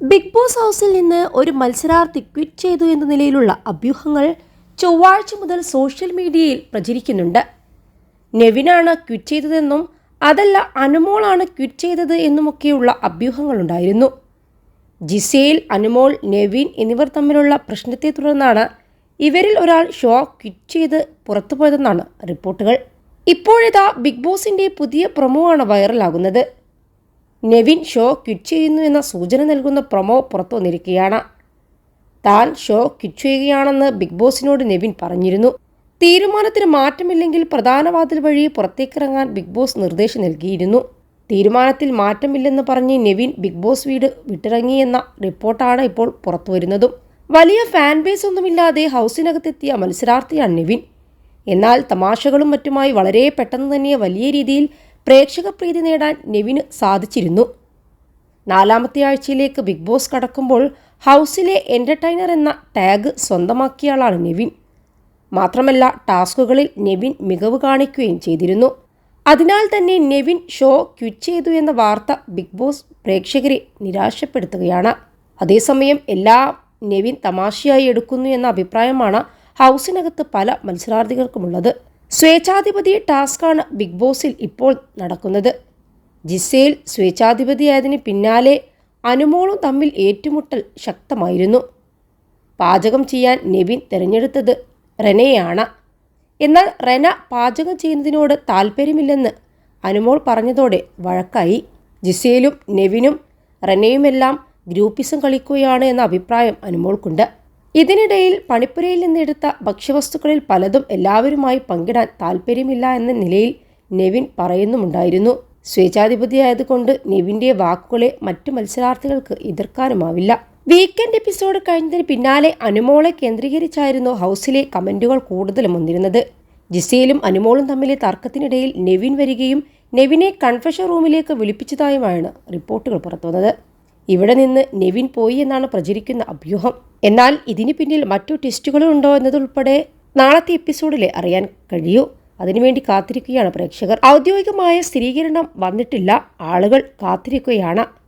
Big boss ഹൗസിൽ നിന്ന് ഒരു മത്സരാർത്ഥി ക്വിറ്റ് ചെയ്തു എന്ന നിലയിലുള്ള അഭ്യൂഹങ്ങൾ ചൊവ്വാഴ്ച മുതൽ സോഷ്യൽ മീഡിയയിൽ പ്രചരിക്കുന്നുണ്ട്. നെവിനാണ് ക്വിറ്റ് ചെയ്തതെന്നും അതല്ല അനുമോളാണ് ക്വിറ്റ് ചെയ്തത് എന്നുമൊക്കെയുള്ള അഭ്യൂഹങ്ങളുണ്ടായിരുന്നു. ജിസേൽ അനുമോൾ നെവിൻ എന്നിവർ തമ്മിലുള്ള പ്രശ്നത്തെ തുടർന്നാണ് ഇവരിൽ ഒരാൾ ഷോ ക്വിറ്റ് ചെയ്ത് പുറത്തുപോയതെന്നാണ് റിപ്പോർട്ടുകൾ. ഇപ്പോഴിതാ ബിഗ് ബോസിന്റെ പുതിയ പ്രൊമോ ആണ് വൈറലാകുന്നത്. നെവിൻ ഷോ ക്വിറ്റ് ചെയ്യുന്നു എന്ന സൂചന നൽകുന്ന പ്രൊമോ പുറത്തു വന്നിരിക്കുകയാണ് താൻ ഷോ ക്വിറ്റ് ചെയ്യുകയാണെന്ന് ബിഗ് ബോസിനോട് നെവിൻ പറഞ്ഞിരുന്നു. തീരുമാനത്തിന് മാറ്റമില്ലെങ്കിൽ പ്രധാന വാതിൽ വഴി പുറത്തേക്കിറങ്ങാൻ ബിഗ് ബോസ് നിർദ്ദേശം നൽകിയിരുന്നു. തീരുമാനത്തിൽ മാറ്റമില്ലെന്ന് പറഞ്ഞ് നെവിൻ ബിഗ് ബോസ് വീട് വിട്ടിറങ്ങിയെന്ന റിപ്പോർട്ടാണ് ഇപ്പോൾ പുറത്തുവരുന്നതും. വലിയ ഫാൻ ബേസ് ഒന്നുമില്ലാതെ ഹൗസിനകത്തെത്തിയ മത്സരാർത്ഥിയാണ് നെവിൻ. എന്നാൽ തമാശകളും മറ്റുമായി വളരെ പെട്ടെന്ന് തന്നെ വലിയ രീതിയിൽ പ്രേക്ഷക പ്രീതി നേടാൻ നെവിന് സാധിച്ചിരുന്നു. നാലാമത്തെ ആഴ്ചയിലേക്ക് ബിഗ് ബോസ് കടക്കുമ്പോൾ ഹൗസിലെ എന്റർടൈനർ എന്ന ടാഗ് സ്വന്തമാക്കിയ ആളാണ് നെവിൻ. മാത്രമല്ല ടാസ്കുകളിൽ നെവിൻ മികവ് കാണിക്കുകയും ചെയ്തിരുന്നു. അതിനാൽ തന്നെ നെവിൻ ഷോ ക്വിറ്റ് ചെയ്തു എന്ന വാർത്ത ബിഗ് ബോസ് പ്രേക്ഷകരെ നിരാശപ്പെടുത്തുകയാണ്. അതേസമയം എല്ലാ നെവിൻ തമാശയായി എടുക്കുന്നു എന്ന അഭിപ്രായമാണ് ഹൗസിനകത്ത് പല മത്സരാർത്ഥികൾക്കുമുള്ളത്. സ്വേച്ഛാധിപതി ടാസ്കാണ് ബിഗ് ബോസിൽ ഇപ്പോൾ നടക്കുന്നത്. ജിസേൽ സ്വേച്ഛാധിപതിയായതിന് പിന്നാലെ അനുമോളും തമ്മിൽ ഏറ്റുമുട്ടൽ ശക്തമായിരുന്നു. പാചകം ചെയ്യാൻ നെവിൻ തിരഞ്ഞെടുത്തത് റെനയാണ്. എന്നാൽ റെന പാചകം ചെയ്യുന്നതിനോട് താല്പര്യമില്ലെന്ന് അനുമോൾ പറഞ്ഞതോടെ വഴക്കായി. ജിസേലും നെവിനും റെനയുമെല്ലാം ഗ്രൂപ്പിസം കളിക്കുകയാണ് എന്ന അഭിപ്രായം അനുമോൾക്കുണ്ട്. ഇതിനിടയിൽ പണിപ്പുരയിൽ നിന്നെടുത്ത ഭക്ഷ്യവസ്തുക്കളിൽ പലതും എല്ലാവരുമായി പങ്കിടാൻ താല്പര്യമില്ല എന്ന നിലയിൽ നെവിൻ പറയുന്നുമുണ്ടായിരുന്നു. സ്വേച്ഛാധിപതിയായതുകൊണ്ട് നെവിന്റെ വാക്കുകളെ മറ്റു മത്സരാർത്ഥികൾക്ക് എതിർക്കാനുമാവില്ല. വീക്കെൻഡ് എപ്പിസോഡ് കഴിഞ്ഞതിന് പിന്നാലെ അനുമോളെ കേന്ദ്രീകരിച്ചായിരുന്നു ഹൗസിലെ കമന്റുകൾ കൂടുതലും വന്നിരുന്നത്. ജിസയിലും അനുമോളും തമ്മിലെ തർക്കത്തിനിടയിൽ നെവിൻ വരികയും നെവിനെ കൺഫഷൻ റൂമിലേക്ക് വിളിപ്പിച്ചതായുമാണ് റിപ്പോർട്ടുകൾ പുറത്തുവന്നത്. ഇവിടെ നിന്ന് നെവിൻ പോയി എന്നാണ് പ്രചരിക്കുന്ന അഭ്യൂഹം. എന്നാൽ ഇതിന് പിന്നിൽ മറ്റു ടെസ്റ്റുകളും ഉണ്ടോ എന്നതുൾപ്പെടെ നാളത്തെ എപ്പിസോഡിലെ അറിയാൻ കഴിയൂ. അതിനുവേണ്ടി കാത്തിരിക്കുകയാണ് പ്രേക്ഷകർ. ഔദ്യോഗികമായ സ്ഥിരീകരണം വന്നിട്ടില്ല. ആളുകൾ കാത്തിരിക്കുകയാണ്.